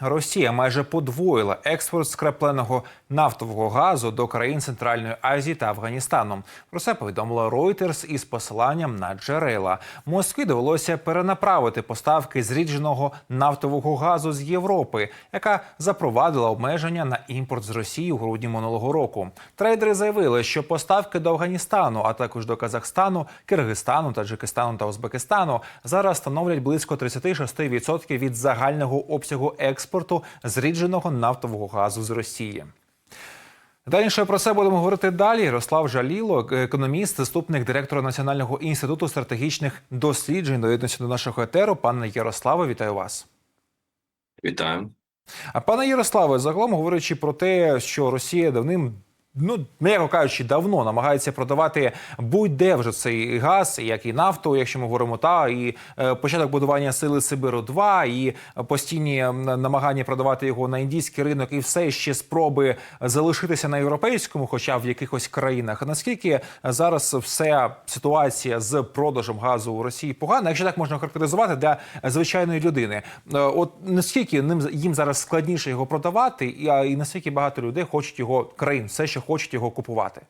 Росія майже подвоїла експорт скрапленого нафтового газу до країн Центральної Азії та Афганістану. Про це повідомила Reuters із посиланням на джерела. Москві довелося перенаправити поставки зрідженого нафтового газу з Європи, яка запровадила обмеження на імпорт з Росії у грудні минулого року. Трейдери заявили, що поставки до Афганістану, а також до Казахстану, Киргизстану, Таджикистану та Узбекистану зараз становлять близько 36% від загального обсягу експорту зрідженого нафтового газу з Росії. Дальніше про це будемо говорити далі. Ярослав Жаліло, економіст, заступник директора Національного інституту стратегічних досліджень, доєднується до нашого етеру. Пане Ярославе, вітаю вас. Вітаю. А пане Ярославе, загалом говорячи про те, що Росія давним. Ну, м'яко кажучи, давно намагається продавати будь-де вже цей газ, як і нафту, якщо ми говоримо, та і е, початок будування сили Сибиру 2 і постійні намагання продавати його на індійський ринок, і все ще спроби залишитися на європейському, хоча в якихось країнах. Наскільки зараз вся ситуація з продажем газу у Росії погана, якщо так можна характеризувати для звичайної людини? Е, От наскільки ним їм зараз складніше його продавати, і, і наскільки багато людей хочуть його країн, все ще хочуть його купувати?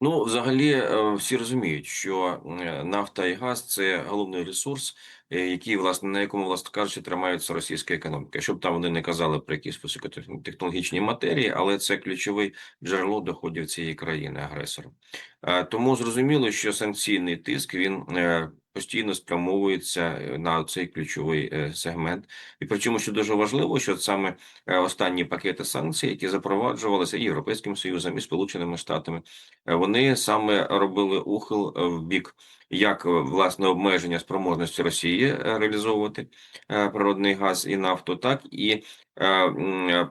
Ну, взагалі, е, всі розуміють, що е, нафта і газ це головний ресурс, е, який, власне, на якому, власне кажучи, тримається російська економіка. Щоб там вони не казали про якісь високотехнологічні матерії, але це ключове джерело доходів цієї країни агресора. Тому зрозуміло, що санкційний тиск він постійно спрямовується е, на цей ключовий е, сегмент. І причому, що дуже важливо, що саме е, останні пакети санкцій, які запроваджувалися Європейським Союзом, і Сполученими Штатами, вони саме робили ухил в бік як власне обмеження спроможності Росії реалізовувати природний газ і нафту, так і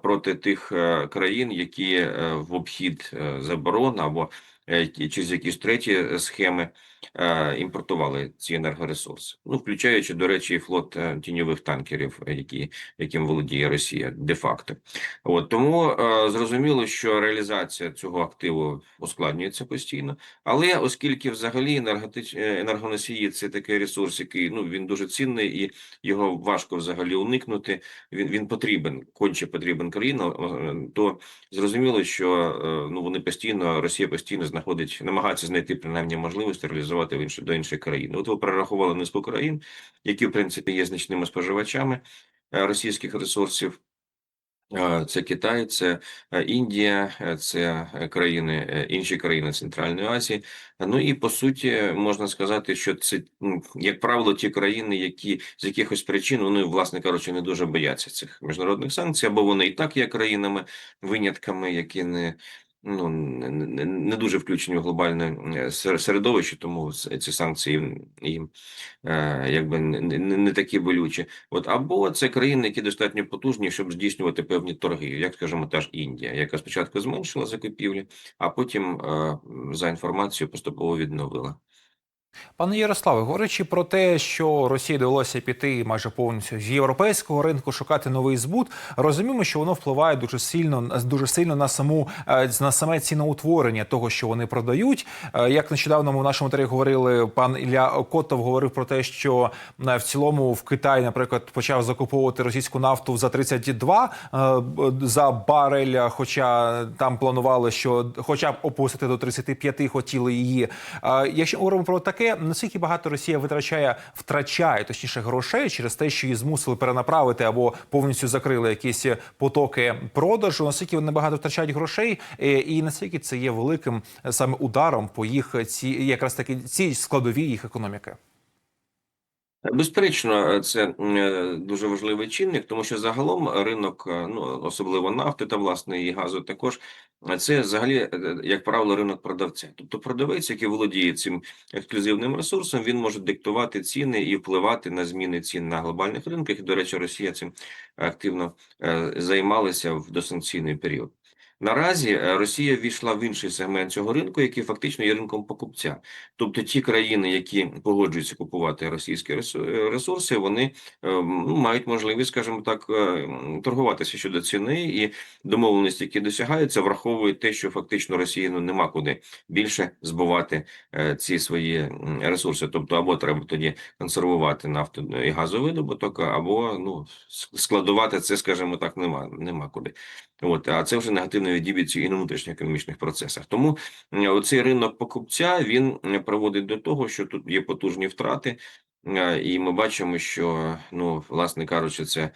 проти тих країн, які в обхід заборон або через якісь треті схеми імпортували ці енергоресурси, ну включаючи, до речі, і флот е, тіньових танкерів, е, які яким володіє Росія де-факто. От тому е, зрозуміло, що реалізація цього активу ускладнюється постійно. Але оскільки взагалі енергетич... е, енергоносії це такий ресурс, який ну він дуже цінний і його важко взагалі уникнути. Він він потрібен, конче потрібен країна, е, то зрозуміло, що е, ну вони постійно Росія постійно знаходить, намагається знайти принаймні можливості реалізувати в інші до інших країн. От ви перерахували низку країн, які в принципі є значними споживачами е, російських ресурсів. Е, Це Китай, це е, Індія, це країни, інші країни Центральної Азії. Ну і по суті можна сказати, що це як правило ті країни, які з якихось причин вони, власне кажучи, не дуже бояться цих міжнародних санкцій, або вони і так є країнами винятками, які не. Ну не, не, дуже включені в глобальне е, середовище, тому ці санкції їм е, якби не, не, не такі болючі. От або це країни, які достатньо потужні, щоб здійснювати певні торги, як скажімо, та ж Індія, яка спочатку зменшила закупівлі, а потім е, за інформацією поступово відновила. Пане Ярославе, говорячи про те, що Росії довелося піти майже повністю з європейського ринку, шукати новий збут, розуміємо, що воно впливає дуже сильно дуже сильно на саму е, на саме ціноутворення того, що вони продають. Е, Як нещодавно ми в нашому тері говорили, пан Ілля Котов говорив про те, що е, в цілому в Китай, наприклад, почав закуповувати російську нафту за 32 е, за барель, хоча там планували, що хоча б опустити до 35 хотіли її. Якщо говоримо про таке, наскільки багато Росія витрачає, втрачає точніше грошей через те, що її змусили перенаправити або повністю закрили якісь потоки продажу, наскільки вони багато втрачають грошей, е, і наскільки це є великим е, саме ударом по їх ці якраз таки ці складові їх економіки. Безперечно, це е, дуже важливий чинник, тому що загалом ринок, е, ну особливо нафти та власне і газу, також е, це взагалі, як правило, ринок продавця. Тобто продавець, який володіє цим ексклюзивним ресурсом, він може диктувати ціни і впливати на зміни цін на глобальних ринках. І, до речі, Росія цим активно займалася в досанкційний період. Наразі е, Росія ввійшла в інший сегмент цього ринку, який фактично є ринком покупця. Тобто ті країни, які погоджуються купувати російські е, ресурси, вони е, ну, мають можливість, скажімо так, торгуватися щодо ціни і домовленості, які досягаються, враховують те, що фактично Росії ну, нема куди більше збувати ці свої ресурси. Тобто, або треба тоді консервувати нафту і газовидобуток, або ну складувати це, скажімо так, нема, нема куди. От, а це вже негативно відіб'ється і на внутрішньоекономічних процесах. Тому цей оцей ринок покупця він м, приводить до того, що тут є потужні втрати, е, і ми бачимо, що ну, власне кажучи, це.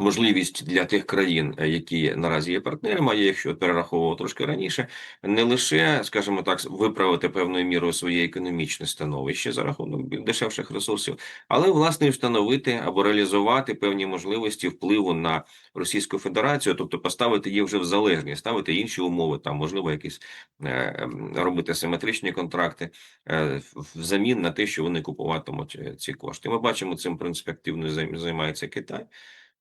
Можливість для тих країн, е, які наразі є партнерами, а якщо перераховував трошки раніше, не лише, скажімо так, виправити певною мірою своє економічне становище за рахунок дешевших ресурсів, але власне встановити або реалізувати певні можливості впливу на Російську Федерацію, тобто поставити її вже в залежність, ставити інші умови, там можливо якісь е, ем, робити симетричні контракти е, взамін на те, що вони купуватимуть ці кошти. Ми бачимо цим в принципі активно займається Китай.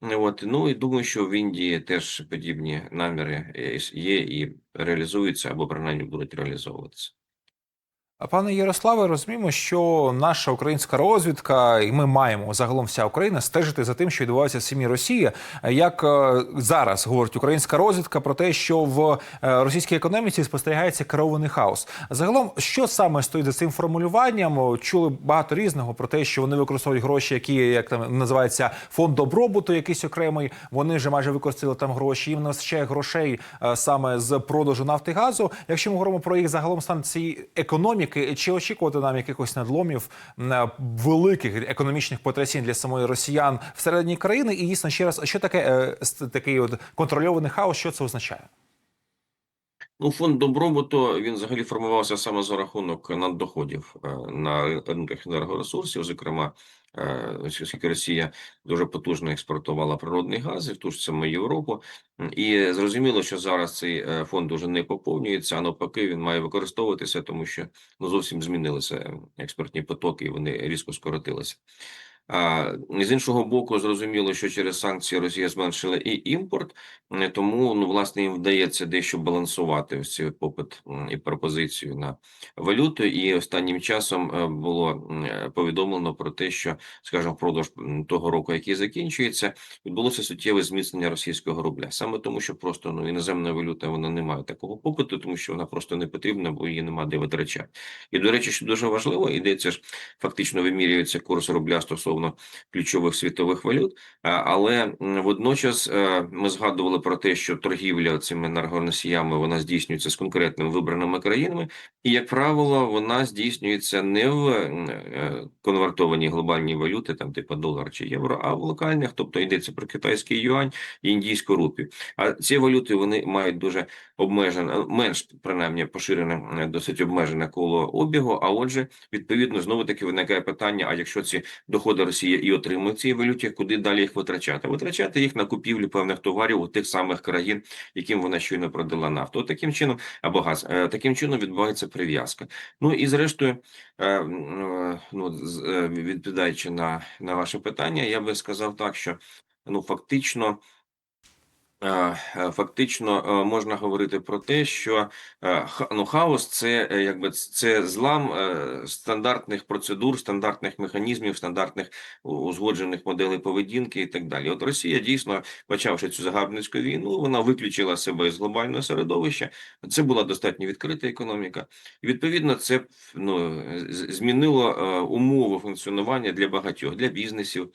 От ну і думаю, що в Індії теж подібні наміри є і реалізуються або принаймні будуть реалізовуватися. Пане Ярославе, розуміємо, що наша українська розвідка, і ми маємо загалом вся Україна стежити за тим, що відбувається в самій Росії. Як е, зараз говорить українська розвідка про те, що в е, російській економіці спостерігається керований хаос. Загалом, що саме стоїть за цим формулюванням? Чули багато різного про те, що вони використовують гроші, які як там називається фонд добробуту, якийсь окремий. Вони вже майже використали там гроші. Їм не вистачає грошей е, саме з продажу нафти газу. Якщо ми говоримо про їх загалом стан цієї економіки, чи очікувати нам якихось надломів великих економічних потрясінь для самої росіян всередині країни? І дійсно ще раз, що таке е, такий от контрольований хаос? Що це означає? Ну, фонд добробуту він взагалі формувався саме за рахунок наддоходів е, на ринках енергоресурсів, зокрема, е, оскільки Росія дуже потужно експортувала природний газ і в ту ж саму Європу. І зрозуміло, що зараз цей е, фонд уже не поповнюється, а навпаки, він має використовуватися, тому що ну зовсім змінилися експортні потоки, і вони різко скоротилися. З іншого боку, зрозуміло, що через санкції Росія зменшила і імпорт, тому ну власне їм вдається дещо балансувати ось цей попит і пропозицію на валюту. І останнім часом е, було е, повідомлено про те, що, скажімо, впродовж того року, який закінчується, відбулося суттєве зміцнення російського рубля, саме тому, що просто ну іноземна валюта вона не має такого попиту, тому що вона просто не потрібна, бо її нема де витрачати. І до речі, що дуже важливо, йдеться ж фактично вимірюється курс рубля стосовно ключових світових валют. Але водночас е, ми згадували про те, що торгівля цими енергоносіями вона здійснюється з конкретними вибраними країнами, і як правило, вона здійснюється не в е, конвертованій глобальній валюти, там типу долар чи євро, а в локальних, тобто йдеться про китайський юань і індійську рупію. А ці валюти вони мають дуже обмежене, менш принаймні поширене, е, досить обмежене коло обігу. А отже, відповідно, знову таки виникає питання: а якщо ці доходи Росія і отримує цієї валюті, куди далі їх витрачати? Витрачати їх на купівлю певних товарів у тих самих країн, яким вона щойно продала нафту. Таким чином або газ. Е, Таким чином відбувається прив'язка. Ну і зрештою, е, е, ну відповідаючи на, на ваше питання, я би сказав так, що ну фактично. Е, е, Фактично е, можна говорити про те, що ну, хаос це якби це злам стандартних процедур, стандартних механізмів, стандартних узгоджених моделей поведінки і так далі. От Росія дійсно, почавши цю загарбницьку війну, вона виключила себе з глобального середовища. Це була достатньо відкрита економіка, і відповідно це ну змінило умови функціонування для багатьох для бізнесів,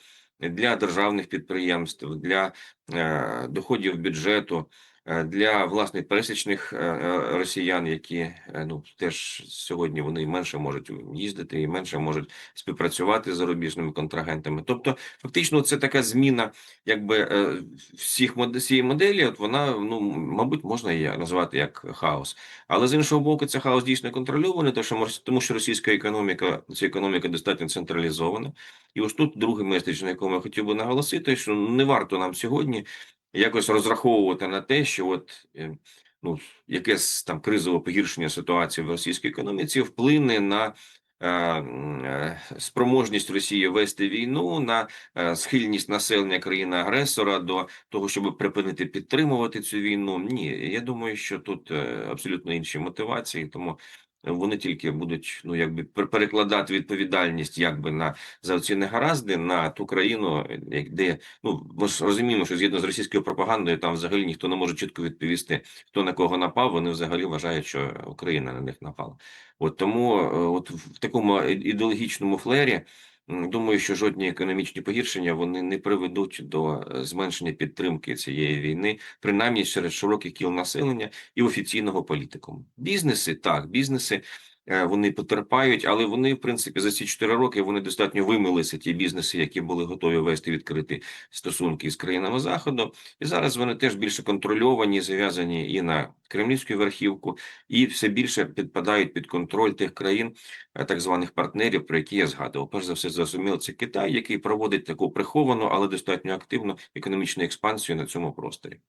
для державних підприємств, для е, доходів бюджету для власне пересічних е, е, росіян, які е, ну теж сьогодні вони менше можуть їздити і менше можуть співпрацювати з зарубіжними контрагентами. Тобто, фактично, це така зміна, якби е, всіх всієї моделі. От вона ну мабуть можна її назвати як хаос. Але з іншого боку, це хаос дійсно контрольований, тому що тому що російська економіка, ця економіка достатньо централізована. І ось тут другий меседж, на якому я хотів би наголосити, що не варто нам сьогодні якось розраховувати на те, що от е, ну якесь там кризове погіршення ситуації в російській економіці вплине на е, е, спроможність Росії вести війну, на схильність населення країни-агресора до того, щоб припинити підтримувати цю війну. Ні, я думаю, що тут абсолютно інші мотивації, тому вони тільки будуть ну якби пер- перекладати відповідальність якби на за ці негаразди на ту країну, як- де ну ми ж розуміємо, що згідно з російською пропагандою, там взагалі ніхто не може чітко відповісти, хто на кого напав. Вони взагалі вважають, що Україна на них напала. От тому, е, от в такому ідеологічному флері. Думаю, що жодні економічні погіршення вони не приведуть до е, зменшення підтримки цієї війни, принаймні серед широких кіл населення і офіційного політикуму. Бізнеси так, бізнеси вони потерпають, але вони, в принципі, за ці 4 роки вони достатньо вимилися ті бізнеси, які були готові вести відкриті стосунки з країнами заходу. І зараз вони теж більше контрольовані, зав'язані і на кремлівську верхівку, і все більше підпадають під контроль тих країн, е, так званих партнерів, про які я згадував. Перш за все, зрозуміло, це Китай, який проводить таку приховану, але достатньо активну економічну експансію на цьому просторі.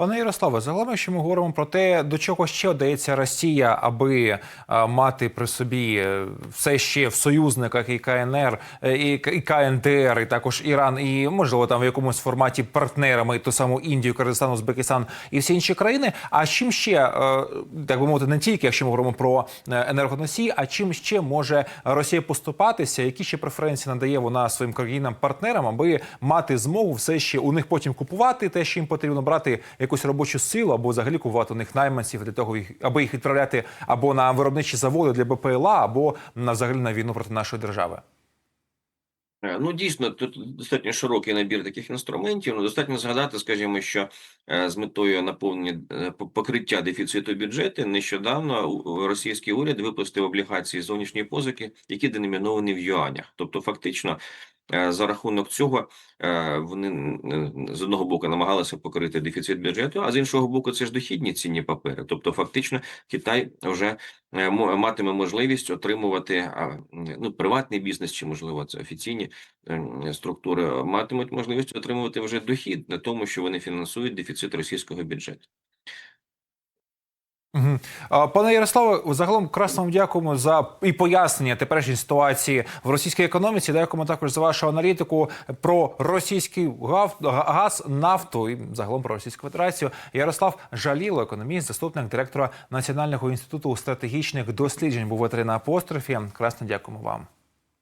Пане Ярославе, загалом, якщо ми говоримо про те, до чого ще дається Росія, аби е, мати при собі е, все ще в союзниках і КНР, е, і, і КНДР, і також Іран, і можливо там в якомусь форматі партнерами ту саму Індію, Киргизстан, Узбекистан і всі інші країни. А чим ще так би мовити, не тільки якщо ми говоримо про енергоносії, а чим ще може Росія поступатися? Які ще преференції надає вона своїм країнам-партнерам, аби мати змогу все ще у них потім купувати те, що їм потрібно брати якусь робочу силу, або взагалі купувати у них найманців для того, аби їх відправляти або на виробничі заводи для БПЛА, або на взагалі на війну проти нашої держави. Е, Ну, дійсно, тут достатньо широкий набір таких інструментів. Ну, достатньо згадати, скажімо, що е, з метою наповнення е, покриття дефіциту бюджету нещодавно російський уряд випустив облігації зовнішньої позики, які деноміновані в юанях. Тобто, фактично, за рахунок цього е, вони з одного боку намагалися покрити дефіцит бюджету, а з іншого боку, це ж дохідні цінні папери. Тобто, фактично, Китай вже е, матиме можливість отримувати ну, приватний бізнес, чи можливо це офіційні структури матимуть можливість отримувати вже дохід на тому, що вони фінансують дефіцит російського бюджету. Угу. Пане Ярославе, загалом красно дякуємо за і пояснення теперішньої ситуації в російській економіці. Дякуємо також за вашу аналітику про російський газ, нафту і загалом про Російську Федерацію. Ярослав Жаліло, економіст, заступник директора Національного інституту стратегічних досліджень, був на апострофі. Красно дякуємо вам.